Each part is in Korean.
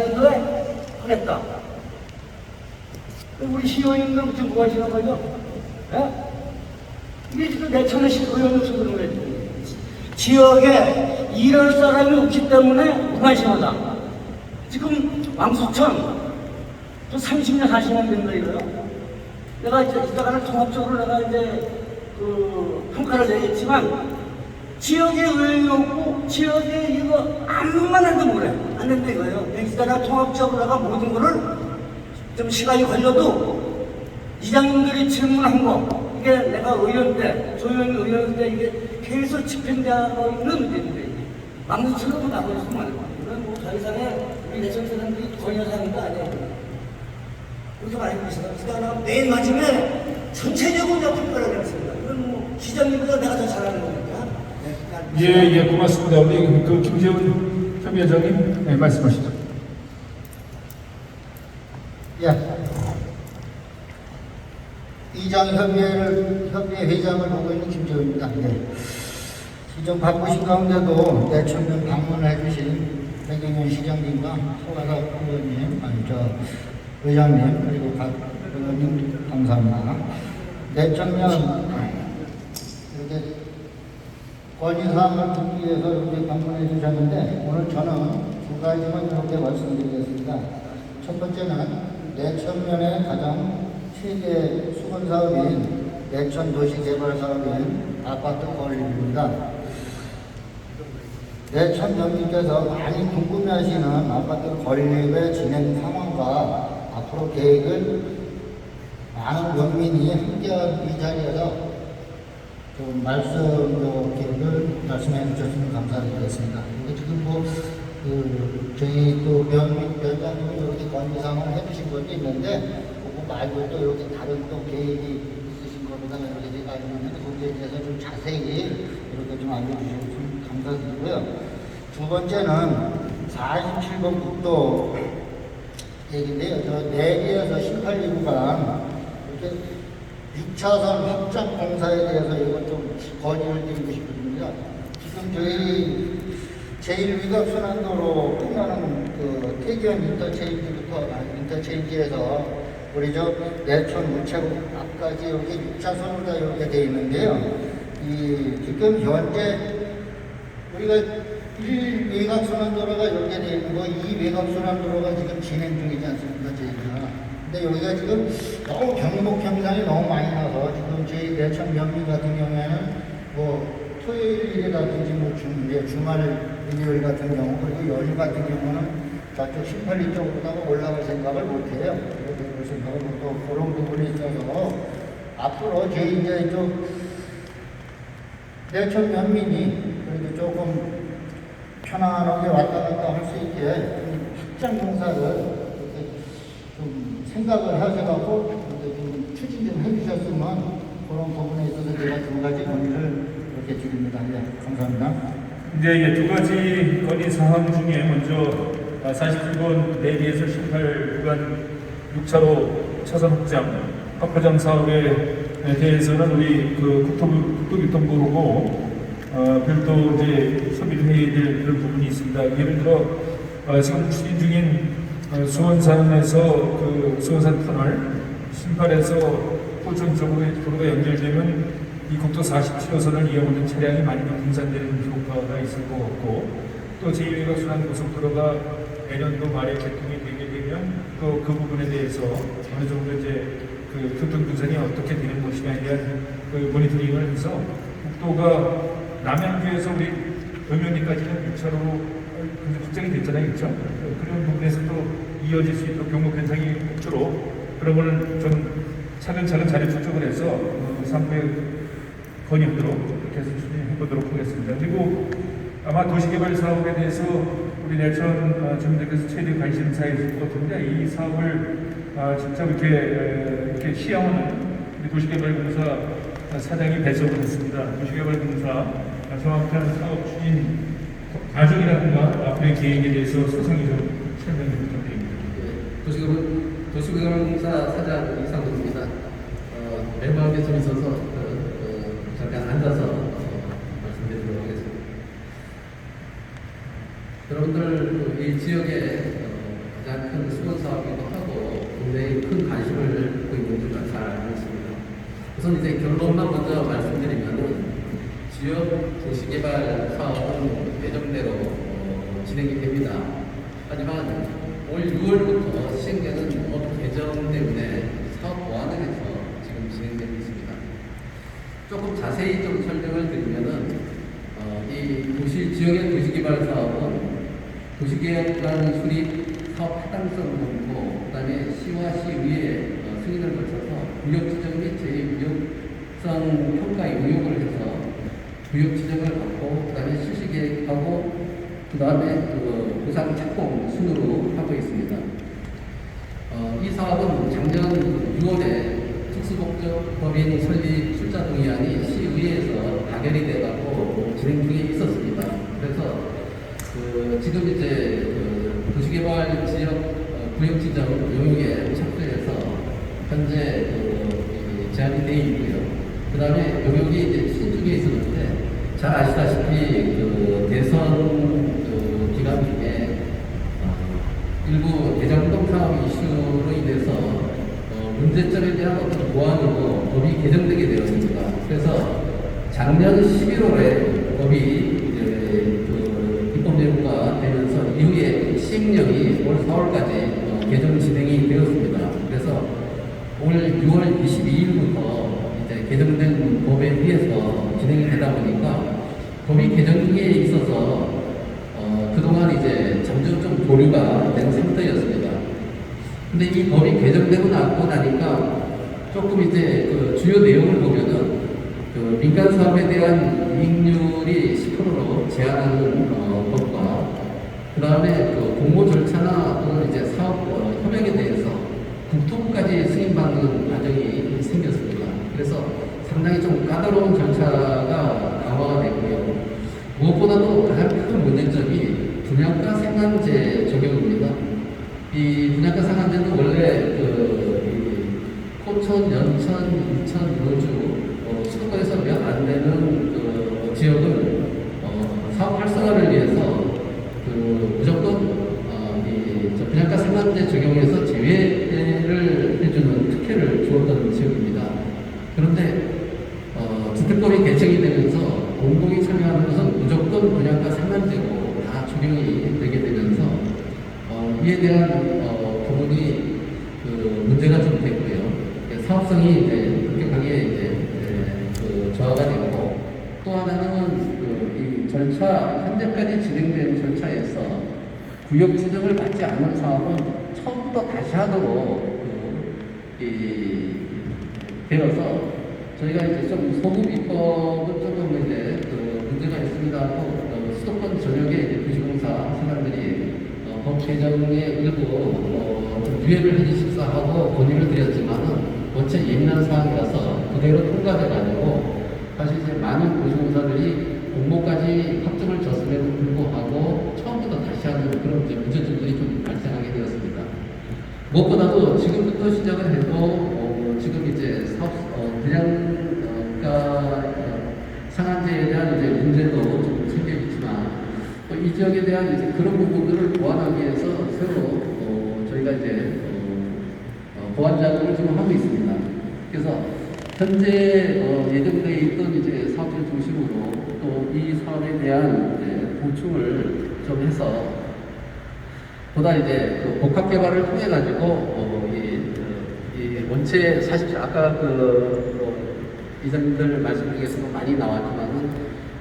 년도에 하겠다. 우리 시의원님들 지금 뭐 하시는 거죠? 예? 이게 지금 내천의 시의원으로서 그런 거예요. 지역에 일할 사람이 없기 때문에 무관심하다. 지금 왕수천 또 30년, 40년 된 거예요. 내가 이제 이따가는 통합적으로 내가 이제 그 평가를 내겠지만 지역에 의원이 없고 지역에 이거 아무만 해도 뭐래 안 된다 이거예요. 여기다가 통합적으로 내가 모든 거를 좀 시간이 걸려도 이장님들이 질문한 거 이게 내가 의원 때 조영이 의원 때 이게 계속 집행되고 있는 문제인데 망수처럼 나버렸으면. 이건 뭐더 이상의 우리 내천 사람들이 권여사는 거 아니에요. 그렇게 말하고 있어요. 그러니까 맨 마지막에 전체적으로 평가를 하겠습니다. 이건 뭐 기장님보다 내가 더 잘하는 그러니까 예, 예, 고맙습니다. 우리 그 김재훈 협의회장님 네, 말씀하시죠. 예. 이장 협의회를 협의회 회장을 보고 있는 김재호입니다. 예. 지금 바쁘신 가운데도 내천면 방문해 주신 백영현 시장님과 소가사 의원님, 아니 저 의장님 그리고 각 의원님 감사합니다. 내천면 건의사항을 듣기 위해서 이렇게 방문해 주셨는데 오늘 저는 두 가지만 이렇게 말씀드리겠습니다. 첫 번째는 내천면의 가장 최대 수건 사업인 내천 도시 개발 사업인 아파트 건립입니다. 내천 연민께서 많이 궁금해하시는 아파트 건립의 진행 상황과 앞으로 계획을 많은 연민이 함께한 이 자리에서 좀 말씀 그 기록을 말씀해 주셨으면 감사드리겠습니다. 지금 뭐, 그, 저희 또 면, 면장님이 이렇게 건의사항을 해주신 것도 있는데, 그거 말고 또 이렇게 다른 또 계획이 있으신 것보다 이렇게 제가 알고 있는데, 거기에 대해서 좀 자세히 이렇게 좀 알려주셨으면 감사드리고요. 두 번째는 47번 국도 얘기인데요. 저 내리에서 18리 구간, 이렇게 6차선 확장 공사에 대해서 이것 좀 건의를 드리고 싶습니다. 지금 저희 제1위급 순환도로 끝나는 그 태기현 인터체인지부터 아, 인터체인지에서 우리 저 내촌 우체국 앞까지 이렇게 6차선으로 다 이렇게 돼 있는데요. 이 지금 현재 우리가 1 외곽 순환도로가 이렇게 돼 있는 거, 2 외곽 순환도로가 지금 진행 중이지 않습니까, 저희가. 근데 여기가 지금 너무 경목 현상이 너무 많이 나서 지금 저희 내천 면민 같은 경우에는 뭐 토요일이라든지 뭐 주, 이제 주말 일요일 같은 경우 그리고 연휴 같은 경우는 저쪽 18리 쪽으로다가 올라갈 생각을 못해요. 그럴 생각을 또 그런 부분이 있어서 앞으로 저희 이제 좀 내천 면민이 그래도 조금 편안하게 왔다 갔다 할 수 있게 좀 확장 공사를 생각을 하셔갖고 추진 좀 해주셨으면 그런 부분에 있어서 제가 두 가지 건의를 이렇게 드립니다. 네, 감사합니다. 이제 이게 두 가지 건의 사항 중에 먼저 47번 내리에서 18 구간 6차로 차선 확장, 확포장 사업에 대해서는 우리 그 국토부, 국토교통부로고 어, 별도 이제 협의를 해야 될 그런 부분이 있습니다. 예를 들어 어, 지금 추진 중인 어, 수원산에서 그 수원산 터널 신발에서 포천 쪽으로 도로가 연결되면 이 국도 47호선을 이용하는 차량이 많이 분산되는 효과가 있을 것 같고 또 제2외곽 순환 고속도로가 내년도 말에 개통이 되게 되면 또 그 부분에 대해서 어느 정도 이제 그 교통 분산이 어떻게 되는 것이냐에 대한 그 모니터링을 해서 국도가 남양주에서 우리 도면리까지는 6차로로 확장이 됐잖아요, 그렇죠? 그런 부분에서도 이어질 수 있도록 경로 변상이 없도록 그런 거는 좀 차근차근 자료 축적을 해서 어, 상부에 건의하도록 그렇게 해서 추진해 보도록 하겠습니다. 그리고 아마 도시개발 사업에 대해서 우리 내천 어, 주민들께서 최대 관심사에 있을 것 같은데 이 사업을 아, 직접 이렇게 에, 이렇게 시향하는 우리 도시개발공사 사장이 배석을 했습니다. 도시개발공사 아, 정확한 사업 추진 가정이라든가 앞으로의 계획에 대해서 소상히 좀 설명을 부탁드립니다. 네, 도시구분, 도시구분공사 사장 이상도입니다. 어, 멤버한테 좀 있어서 잠깐 앉아서 어, 말씀드리도록 하겠습니다. 여러분들 그 이 지역에 어, 가장 큰 수건 사업이기도 하고 굉장히 큰 관심을 갖고 있는 줄 잘 알고 있습니다. 우선 이제 결론만 먼저 말씀드리면, 지역 도시개발 사업은 예정대로 어, 진행이 됩니다. 하지만 올 6월부터 시행되는 법 개정 때문에 사업 보완을 해서 지금 진행되고 있습니다. 조금 자세히 좀 설명을 드리면은 어, 이 도시 지역의 도시개발 사업은 도시계획plan 수립 사업 타당성 검토, 그다음에 시와 시의회 어, 승인을 거쳐서 구역 지정 및 제2구역성 평가에 의혹을 해서 구역 지정을 받고 그다음에 실시 계획하고 그다음에 그 보상 착공 순으로 하고 있습니다. 어, 이 사업은 작년 6월에 특수복적 법인 설립 출자 동의안이 시의회에서 가결이 돼가고 진행 중에 있었습니다. 그래서 그 지금 이제 그 도시개발 지역 어, 구역 지정 용역에 착수해서 현재 그이 제한이 되어 있고요. 그 다음에 용역이 이제 추진 중에 있었는데 잘 아시다시피 그 대선 그 기간 중에 어, 일부 대장동 사업 이슈로 인해서 어, 문제점에 대한 어떤 보완으로 법이 개정되게 되었습니다. 그래서 작년 11월에 법이 그 입법 예고가 되면서 이후에 시행령이 올 4월까지 어, 개정 진행이 되었습니다. 그래서 올 6월 22일부터 이제 개정된 법에 의해서 진행이 되다 보니까 법이 개정 중에 있어서 어, 그동안 이제 좀 보류가 된 상태였습니다. 근데 이 법이 개정되고 나고 나니까 조금 이제 그 주요 내용을 보면은 그 민간 사업에 대한 이익률이 10%로 제한하는 어, 법과 그 다음에 그 공모 절차나 또는 이제 사업 어, 협약에 대해서 국토부까지 승인받는 과정이 생겼습니다. 그래서 상당히 좀 까다로운 절차가 강화가 됐고요. 무엇보다도 가장 큰 문제점이 분양가 상한제 적용입니다. 이 분양가 상한제는 원래 그이 포천, 연천, 인천, 요주 어, 수도권에서 몇 안 되는 그 지역은 어, 사업 활성화를 위해서 그 무조건 어, 이저 분양가 상한제 적용해서 제외를 해주는 특혜를 주었던 지역입니다. 그런데 어, 주택법이 개정이 되면서 공공이 참여하는 것은 무조건 분양가 상한제로 다 적용이 되게 되면서 어, 이에 대한 어, 부분이 그 문제가 좀 됐고요. 예, 사업성이 이제 급격하게 이제 예, 그 저하가 됐고 또 하나는 그 이 절차 현재까지 진행된 절차에서 구역 지정을 받지 않는 사업은 처음부터 다시 하도록 그, 이, 되어서 저희가 이제 좀 소급 입법은 조금 이제 그 문제가 있습니다 하고 어, 수도권 전역에 이제 도시공사 사람들이 어, 법 개정에 일부 어, 좀 유예를 해주십사 하고 건의를 드렸지만은 원체 예민한 사항이라서 그대로 통과돼가지고 사실 이제 많은 도시공사들이 공모까지 확정을 졌음에도 불구하고 처음부터 다시 하는 그런 문제점들이 좀 발생하게 되었습니다. 무엇보다도 지금부터 시작을 해도 어, 지금 이제 사업 어, 분양가 어, 상한제에 대한 이제 문제도 좀 생겨 있지만 또 이 지역에 대한 이제 그런 부분들을 보완하기 위해서 새로 어, 저희가 이제 어, 어, 보완 작업을 지금 하고 있습니다. 그래서 현재 어, 예정돼 있던 이제 사업을 중심으로 또 이 사업에 대한 이제 보충을 좀 해서 보다 이제 그 복합 개발을 통해 가지고 어, 이, 그, 이 원체 사실 아까 그 어, 이사님들 말씀 중에서도 많이 나왔지만은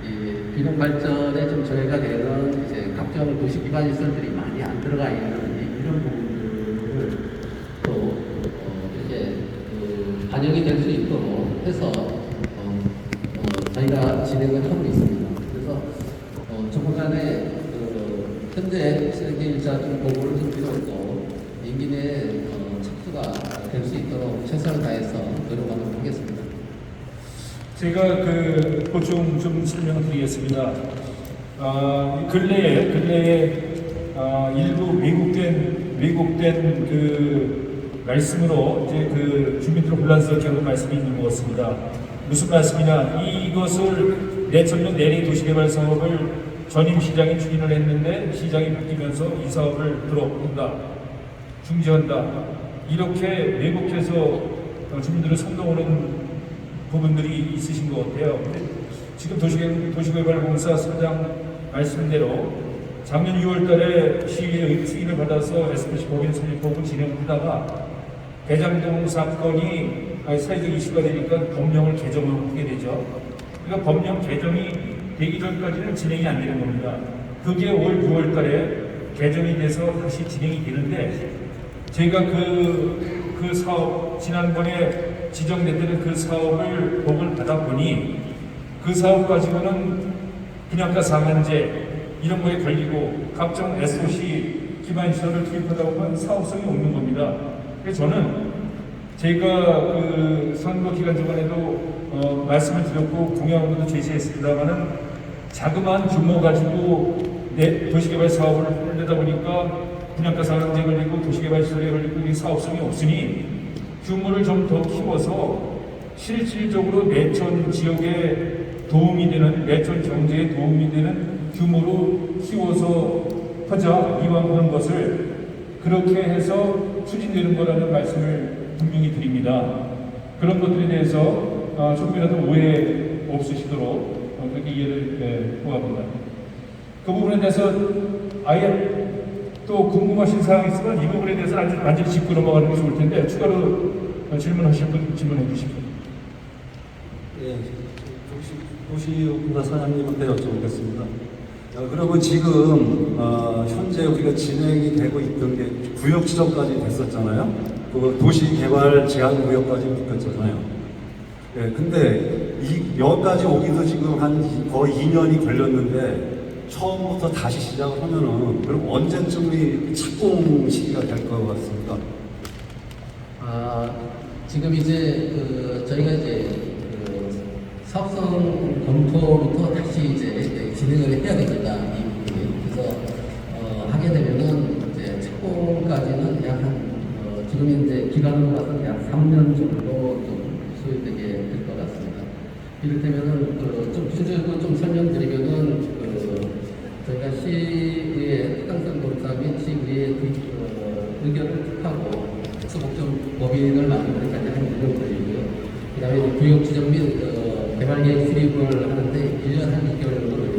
이 기능 발전에 좀 저해가 되는 이제 각종 도시 기반 시설들이 많이 안 들어가 있는 이- 이런 부분들을 또 어, 이렇게 그 반영이 될 수 있도록 해서 어, 어, 저희가 진행을 하고 있습니다. 그래서 어, 조금 전에 그 현재 세계 일자 좀 보고를 좀 드렸고 임기 내에 어, 착수가 될 수 있도록 최선을 다해서 노력하도록 하겠습니다. 제가 그 보충 좀 설명드리겠습니다. 아, 이 근래에 근래에 아, 일부 왜곡된 왜곡된 그 말씀으로 이제 그 주민들 혼란스럽게 하는 말씀이 있는 것 같습니다. 무슨 말씀이냐? 이것을 내천년 내리 도시개발 사업을 전임 시장이 추진을 했는데 시장이 바뀌면서 이 사업을 들어온다, 중지한다. 이렇게 왜곡해서 어, 주민들을 선동하는 부분들이 있으신 것 같아요. 지금 도시개, 도시개발공사 사장 말씀대로 작년 6월 달에 시의회 승인을 받아서 SPC 법인 설립법을 진행하다가 대장동 사건이 사회적 이슈가 되니까 법령을 개정하게 되죠. 그러니까 법령 개정이 되기 전까지는 진행이 안 되는 겁니다. 그게 올 6월 달에 개정이 돼서 다시 진행이 되는데 저희가 그, 그 사업, 지난번에 지정됐던 그 사업을 보고를 받아 보니 그 사업 가지고는 분양가 상한제 이런 거에 걸리고 각종 SOC 기반 시설을 투입하다 보면 사업성이 없는 겁니다. 그래서 저는 제가 그 선거 기간 동안에도 어, 말씀을 드렸고 공약으로도 제시했습니다만은 자그마한 규모 가지고 내 도시개발 사업을 하려다 보니까 분양가 상한제 걸리고 도시개발 시설에 걸리고 이 사업성이 없으니 규모를 좀 더 키워서 실질적으로 내천 지역에 도움이 되는 내천 경제에 도움이 되는 규모로 키워서 하자 이왕 하는 것을 그렇게 해서 추진되는 거라는 말씀을 분명히 드립니다. 그런 것들에 대해서 어, 조금이라도 오해 없으시도록 어, 그렇게 이해를 예, 구합니다. 그 부분에 대해서 아예 또 궁금하신 사항이 있으면 이 부분에 대해서 아주 완전히 짚고 넘어가는 게 좋을 텐데 추가로 어, 질문하실 분 질문해 주십시오. 예, 도시, 도시공사 사장님한테 여쭤보겠습니다. 어, 그러면 지금 어, 현재 우리가 진행이 되고 있던 게 구역 지정까지 됐었잖아요. 그 도시 개발 제한 구역까지 묶였잖아요. 예, 근데 이 여기까지 오기도 지금 한 거의 2년이 걸렸는데 처음부터 다시 시작을 하면은 그럼 언제쯤이 착공 시기가 될 것 같습니까? 아, 지금 이제 그 저희가 이제 그 사업성 검토부터 진행을 해야 되겠다 이 부분이 그래서 어, 하게 되면은 이제 착공까지는 약한 어, 지금 이제 기간으로 봐서 약 3년 정도 좀 소요되게 될 것 같습니다. 이를테면은 그좀 구체적으로 좀 설명드리면은 그 저희가 시의 해당성 검사 및 시의회 어, 의견을 투하고 특수복종 법인을 만드는 데까지 한 1년 걸리고요. 그 다음에 구역 지정 및 어, 개발 계획 수립을 하는데 1년 한 6개월 정도.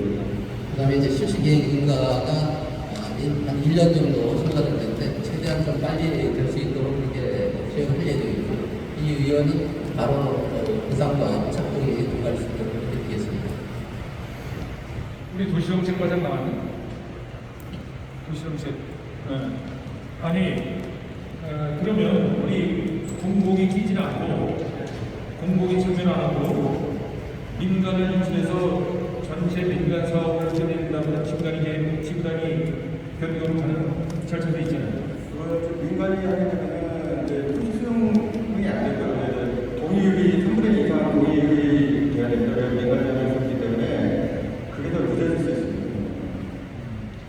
그 다음에 이제 실시 계획 인가가 한 1년 정도 소요가 될 텐데 최대한 좀 빨리 될 수 있도록 그렇게 수행을 할 예정이고 이 의원은 바로 어, 부상과 착공이 들어갈 수 있도록 그렇게 되겠습니다. 우리 도시정책과장 나왔네. 도시정책. 예. 아니, 어, 그러면 우리 공공이 끼지 않고, 공공이 참여 안 하고, 민간을 유치해서 전체 민간 사업을 진행한다면 집단이, 개- 변경으로 가는 절차도 있잖아요. 그걸 민간이 하게 되면 이제 토지 수용이 안 될 거예요. 동의율이 3분의 2 이상 동의율이 돼야 된다는 민간이 하는 것이기 때문에 그게 더 늦어질 수 있습니다.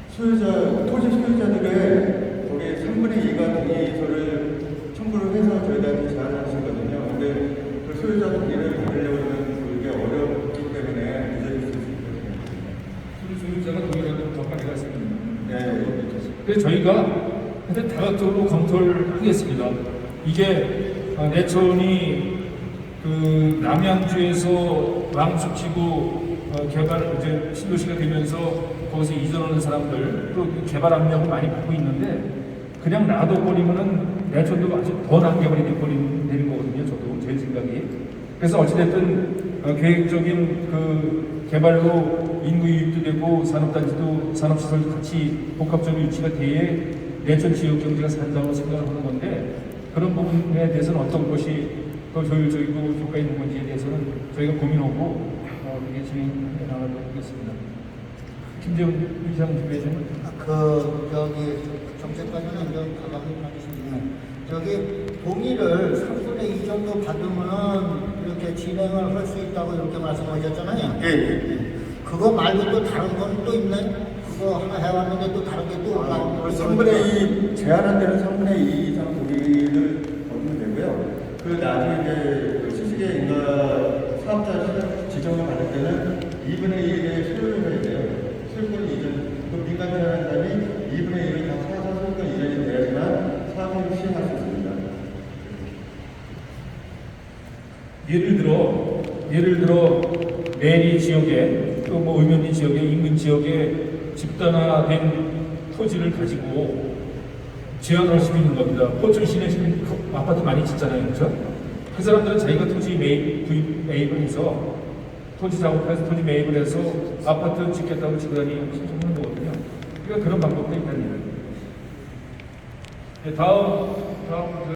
소유자, 토지 소유자들의 거기 3분의 2가 동의서를 첨부를 해서 저희들한테 제안하시거든요. 근데 그 소유자 동의를 받으려면 그게 어렵기 때문에 늦어질 수 있습니다. 소유 소유자가 동일하면 더 빨리 갈수 있는 네. 그래서 저희가 하여튼 다각적으로 검토를 하겠습니다. 이게 아, 내천이 그 남양주에서 왕숙 지구 어, 개발 이제 신도시가 되면서 거기서 이전하는 사람들 또그 개발 압력을 많이 받고 있는데 그냥 놔둬버리면은 내천도 아주 더 남겨버리 되는 되는 거거든요. 저도 제 생각이. 그래서 어찌됐든 어, 계획적인 그 개발로 인구 유입도 되고 산업단지도 산업시설도 같이 복합적으로 유치가 돼야 내천 지역 경제가 산다고 생각을 하는 건데 그런 부분에 대해서는 어떤 것이 더 효율적이고 효과 있는 건지에 대해서는 저희가 고민하고 어, 그게 진행해 나가도록 하겠습니다. 김재훈 이상 준비해주는 그 저기 정책관련은 좀 가방을 받으시면 저기 동의를 3분의 2 정도 받으면은 이렇게 진행을 할 수 있다고 이렇게 말씀하셨잖아요. 예. 그거 말고 또 다른 건 또 있나요? 그거 하나 해왔는데 또 다른 게 또 올라오는 거 3분의 2, 제한한 대로 3분의 2 이상 동의를 얻으면 되고요. 그 나중에 이제 그 시식의 인가 사업자 지정을 받을 때는 2분의 1의 소유를 해야 돼요. 소유권 이전, 그 민간 다음에 2분의 1을 다 사서 소유권 이전이 돼야지만 사업을 시행할 수 있습니다. 예를 들어 예를 들어 매리 지역에 또 뭐 의면리 지역에 인근 지역에 집단화된 토지를 가지고 제한을 할수 있는 겁니다. 포천 시내 그 아파트 많이 짓잖아요, 그렇죠? 그 사람들은 자기가 토지 매입, 구입, 매입을 해서 토지 작업해서 토지 매입을 해서 아파트 짓겠다고 지그러니 신청하는 거거든요. 그러니까 그런 방법도 있다는 얘기예요. 네, 다음 다음 그